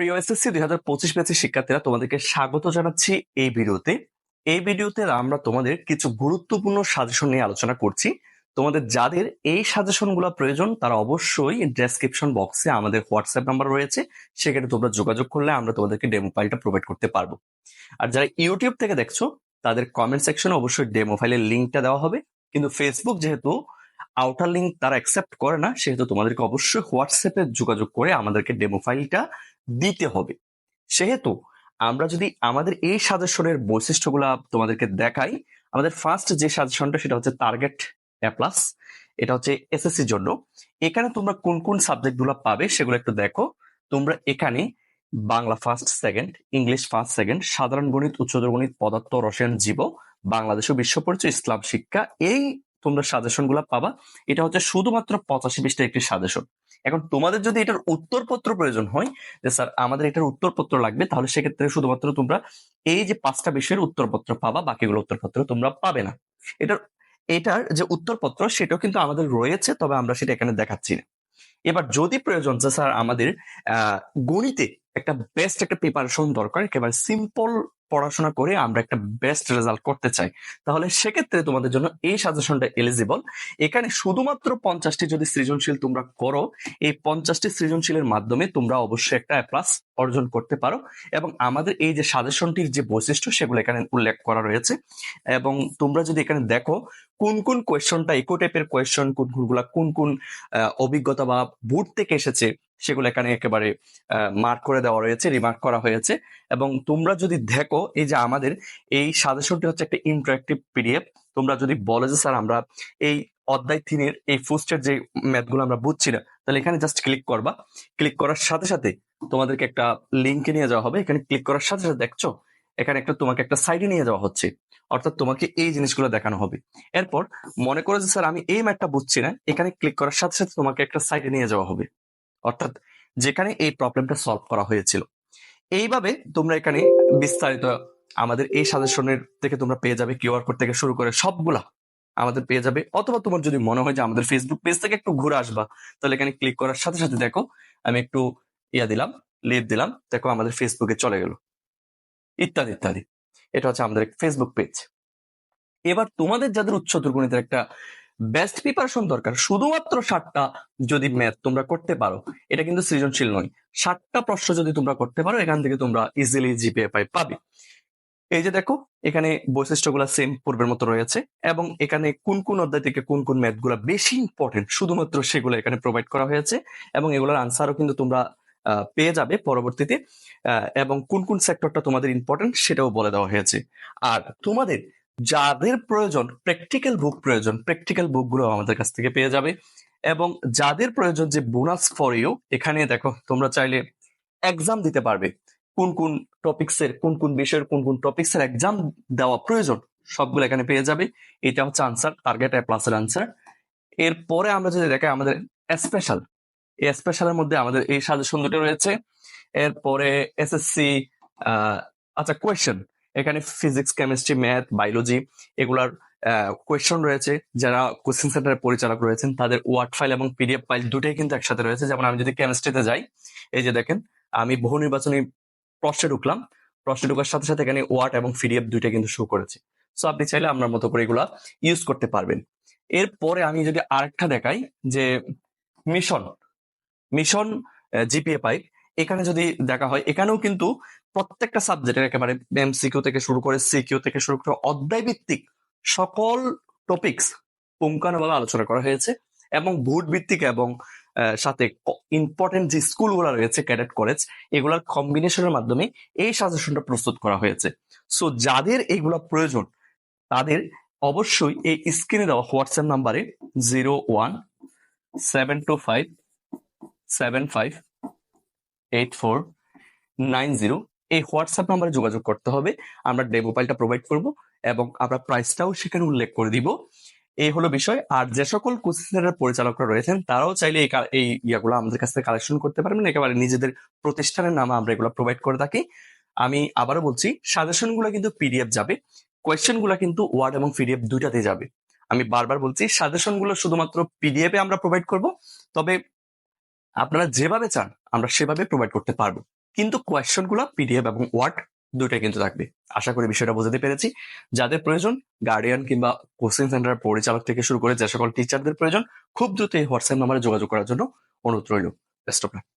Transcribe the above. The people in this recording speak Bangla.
প্রিয় এসএসসি দুই হাজার পঁচিশ ব্যাচের শিক্ষার্থীরা, তোমাদেরকে স্বাগত জানাচ্ছি এই ভিডিওতে। এই ভিডিওতে আমরা তোমাদের কিছু গুরুত্বপূর্ণ সাজেশন নিয়ে আলোচনা করছি। তোমাদের যাদের এই সাজেশনগুলো প্রয়োজন, তারা অবশ্যই ডেসক্রিপশন বক্সে আমাদের হোয়াটসঅ্যাপ নাম্বার রয়েছে। সেখানে তোমরা যোগাযোগ করলে আমরা তোমাদেরকে ডেমো ফাইলটা প্রোভাইড করতে পারব। আর যারা ইউটিউব থেকে দেখছ, তাদের কমেন্ট সেকশনে অবশ্যই ডেমো ফাইলের লিঙ্কটা দেওয়া হবে। কিন্তু ফেসবুক যেহেতু আউটার লিঙ্ক তারা অ্যাকসেপ্ট করে না, সেহেতু তোমাদেরকে অবশ্যই হোয়াটসঅ্যাপে যোগাযোগ করে আমাদেরকে ডেমো ফাইলটা দিতে হবে। সেহেতু আমরা যদি আমাদের এই সাজেশনের বৈশিষ্ট্যগুলা তোমাদেরকে দেখাই, আমাদের ফার্স্ট যে সাজেশনটা সেটা হচ্ছে টার্গেট অ্যাপ্লাস এটা হচ্ছে এসএসসির জন্য। এখানে তোমরা কোন কোন সাবজেক্টগুলো পাবে সেগুলো একটু দেখো। তোমরা এখানে Bangla first second English first second সাধারণ গণিত, উচ্চতর গণিত, পদার্থ, রসায়ন, জীব, বাংলাদেশ ও বিশ্ব পরিচয় ইসলাম শিক্ষা, এই তোমরা সাজেশনগুলা পাবা। এটা হচ্ছে শুধুমাত্র পঁচাশি পৃষ্ঠা একটি সাজেশন এখন তোমাদের যদি এটার উত্তরপত্র প্রয়োজন হয়, যে স্যার আমাদের এটার উত্তরপত্র লাগবে, তাহলে সেক্ষেত্রে শুধুমাত্র তোমরা এই যে পাঁচটা বিষয়ের উত্তরপত্র পাবা, বাকিগুলো উত্তরপত্র তোমরা পাবে না। এটার এটার যে উত্তরপত্র, সেটাও কিন্তু আমাদের রয়েছে, তবে আমরা সেটা এখানে দেখাচ্ছি না। এবার যদি প্রয়োজন, যে স্যার আমাদের, আহ, গণিতে একটা বেস্ট একটা প্রিপারেশন দরকার, একেবারে সিম্পল পড়াশোনা করে আমরা একটা বেস্ট রেজাল্ট করতে চাই, তাহলে সেক্ষেত্রে তোমাদের জন্য এই সাজেশনটা এলিজিবল এখানে শুধুমাত্র পঞ্চাশটি যদি সৃজনশীল তোমরা করো, এই পঞ্চাশটি সৃজনশীলের মাধ্যমে তোমরা অবশ্যই একটা প্লাস অর্জন করতে পারো। এবং আমাদের এই যে সাজেশনটির যে বৈশিষ্ট্য, সেগুলো এখানে উল্লেখ করা রয়েছে। এবং তোমরা যদি এখানে দেখো, কোন কোন কোয়েশনটা ইকো টাইপের কোয়েশন কোন কোনগুলা কোন কোন অভিজ্ঞতা বা বুট থেকে এসেছে সেগুলো এখানে একেবারে মার্ক করে দেওয়া রয়েছে রিমার্ক করা হয়েছে। এবং তোমরা যদি দেখো, এই যে আমাদের এই সাজেশনটি হচ্ছে একটা ইন্টারেক্টিভ পিডিএফ তোমরা যদি বলো যে, স্যার, আমরা এই অধ্যায় তিনের, এই ফুস্টের যে ম্যাথগুলো আমরা বুঝছি না, তাহলে এখানে জাস্ট ক্লিক করবা। ক্লিক করার সাথে সাথে তোমাদেরকে একটা লিঙ্কে নিয়ে যাওয়া হবে। এখানে ক্লিক করার সাথে সাথে দেখছ, এখানে একটা তোমাকে একটা সাইডে নিয়ে যাওয়া হচ্ছে। অর্থাৎ তোমাকে এই জিনিসগুলো দেখানো হবে। এরপর মনে করো যে, স্যার, আমি এই ম্যাথটা বুঝছি না। এখানে ক্লিক করার সাথে সাথে তোমাকে একটা সাইডে নিয়ে যাওয়া হবে। অর্থাৎ যেখানে এই প্রবলেমটা সলভ করা হয়েছিল। এইভাবে তোমরা এখানে বিস্তারিত আমাদের এই সাজেশনের থেকে তোমরা পেয়ে যাবে কিউআর কোড থেকে শুরু করে সবগুলা আমাদের পেয়ে যাবে। অথবা তোমার যদি মনে হয় যে আমাদের ফেসবুক পেজ থেকে একটু ঘুরে আসবা, তাহলে এখানে ক্লিক করার সাথে সাথে দেখো, আমি একটু ইয়া দিলাম লিড দিলাম, দেখো আমাদের ফেসবুকে চলে গেল। ইত্যাদি ইত্যাদি। এটা হচ্ছে আমাদের ফেসবুক পেজ এবার তোমাদের যাদের উচ্চ গণিতের একটা বেস্ট প্রিপারেশন দরকার। শুধুমাত্র ষাটটা যদি ম্যাথ তোমরা করতে পারো এটা কিন্তু সৃজনশীল নয়। ষাটটা প্রশ্ন যদি তোমরা করতে পারো এখান থেকে তোমরা ইজিলি জিপিএ পাই পাবে। এই যে দেখো এখানে বৈশিষ্ট্যগুলো সেম পূর্বের মতো রয়েছে এবং এখানে কোন কোন অধ্যায় থেকে কোন কোন ম্যাথগুলা বেশি ইম্পর্টেন্ট শুধুমাত্র সেগুলো এখানে প্রোভাইড করা হয়েছে এবং এগুলোর আনসারও কিন্তু তোমরা পেয়ে যাবে পরবর্তীতে এবং কোন কোন সেক্টরটা তোমাদের ইম্পর্টেন্ট সেটাও বলে দেওয়া হয়েছে। আর তোমাদের যাদের প্রয়োজন প্র্যাকটিক্যাল বুক প্রয়োজন প্র্যাকটিক্যাল বুকগুলো আমাদের কাছ থেকে পেয়ে যাবে। এবং যাদের প্রয়োজন যে বোনাস ফর ইউ এখানে দেখো তোমরা চাইলে এক্সাম দিতে পারবে। কোন কোন টপিক্সের কোন কোন বিষয়ের, কোন কোন টপিক্সের এক্সাম দেওয়া প্রয়োজন, সবগুলো এখানে পেয়ে যাবে। এটা হচ্ছে আনসার টার্গেট এ প্লাসের আনসার এরপরে আমরা যদি দেখাই আমাদের স্পেশাল এই স্পেশালের মধ্যে আমাদের এই সাজেশন দুটো রয়েছে। এরপরে এসএসসি আচ্ছা কোয়েশ্চেন এখানে ফিজিক্স কেমিস্ট্রি ম্যাথ বায়োলজি এগুলার কোয়েশ্চন রয়েছে। যারা কোচিং সেন্টারের পরিচালক রয়েছেন, তাদের ওয়ার্ড ফাইল এবং পিডিএফ ফাইল দুটোই কিন্তু একসাথে রয়েছে। যেমন আমি যদি কেমিস্ট্রিতে যাই, এই যে দেখেন, আমি বহু নির্বাচনী প্রশ্নে ঢুকলাম। প্রশ্নে ঢুকার সাথে সাথে এখানে ওয়ার্ড এবং পিডিএফ দুইটা কিন্তু শো করেছে। সো আপনি চাইলে আপনার মতো করে এগুলা ইউজ করতে পারবেন। এরপরে আমি যদি আরেকটা দেখাই, যে মিশন মিশন জিপিএ পাইপ এখানে যদি দেখা হয়, এখানেও কিন্তু প্রত্যেকটা সাবজেক্টের একেবারে এমসিকিউ থেকে শুরু করে সিকিউ থেকে শুরু করে অধ্যায় ভিত্তিক সকল টপিকস পুঙ্খানুভাবে আলোচনা করা হয়েছে এবং ভোট ভিত্তিক এবং সাথে ইম্পর্টেন্ট যে স্কুলগুলো রয়েছে ক্যাডেট কলেজ এগুলোর কম্বিনেশনের মাধ্যমে এই সাজেশনটা প্রস্তুত করা হয়েছে। সো যাদের এগুলো প্রয়োজন, তাদের অবশ্যই এই স্ক্রিনে দেওয়া হোয়াটসঅ্যাপ নাম্বারে zero one seven two five seven five eight four nine zero এই হোয়াটসঅ্যাপ নাম্বারে যোগাযোগ করতে হবে। আমরা ডেমো ফাইলটা প্রোভাইড করব এবং আমরা প্রাইসটাও সেখানে উল্লেখ করে দিব। এই হলো বিষয়। আর যে সকল কোচিং পরিচালকরা রয়েছেন, তারাও চাইলে এই ইয়াগুলো আমাদের কাছ থেকে কালেকশন করতে পারবেন। একেবারে নিজেদের প্রতিষ্ঠানের নামে আমরা এগুলো প্রোভাইড করে থাকি। আমি আবারও বলছি সাজেশনগুলো কিন্তু পিডিএফ যাবে। কোয়েশ্চেনগুলো কিন্তু ওয়ার্ড এবং পিডিএফ দুইটাতে যাবে। আমি বারবার বলছি সাজেশনগুলো শুধুমাত্র পিডিএফ এ আমরা প্রোভাইড করব। তবে আপনারা যেভাবে চান, আমরা সেভাবে প্রোভাইড করতে পারব। কিন্তু কোয়েশ্চনগুলো পিডিএফ এবং ওয়ার্ড দুইটাই কিন্তু থাকবে। আশা করি বিষয়টা বোঝাতে পেরেছি। যাদের প্রয়োজন গার্ডিয়ান কিংবা কোচিং সেন্টার পরিচালক থেকে শুরু করে যে সকল টিচারদের প্রয়োজন, খুব দ্রুত এই হোয়াটসঅ্যাপ নাম্বারে যোগাযোগ করার জন্য অনুরোধ রইল। Best of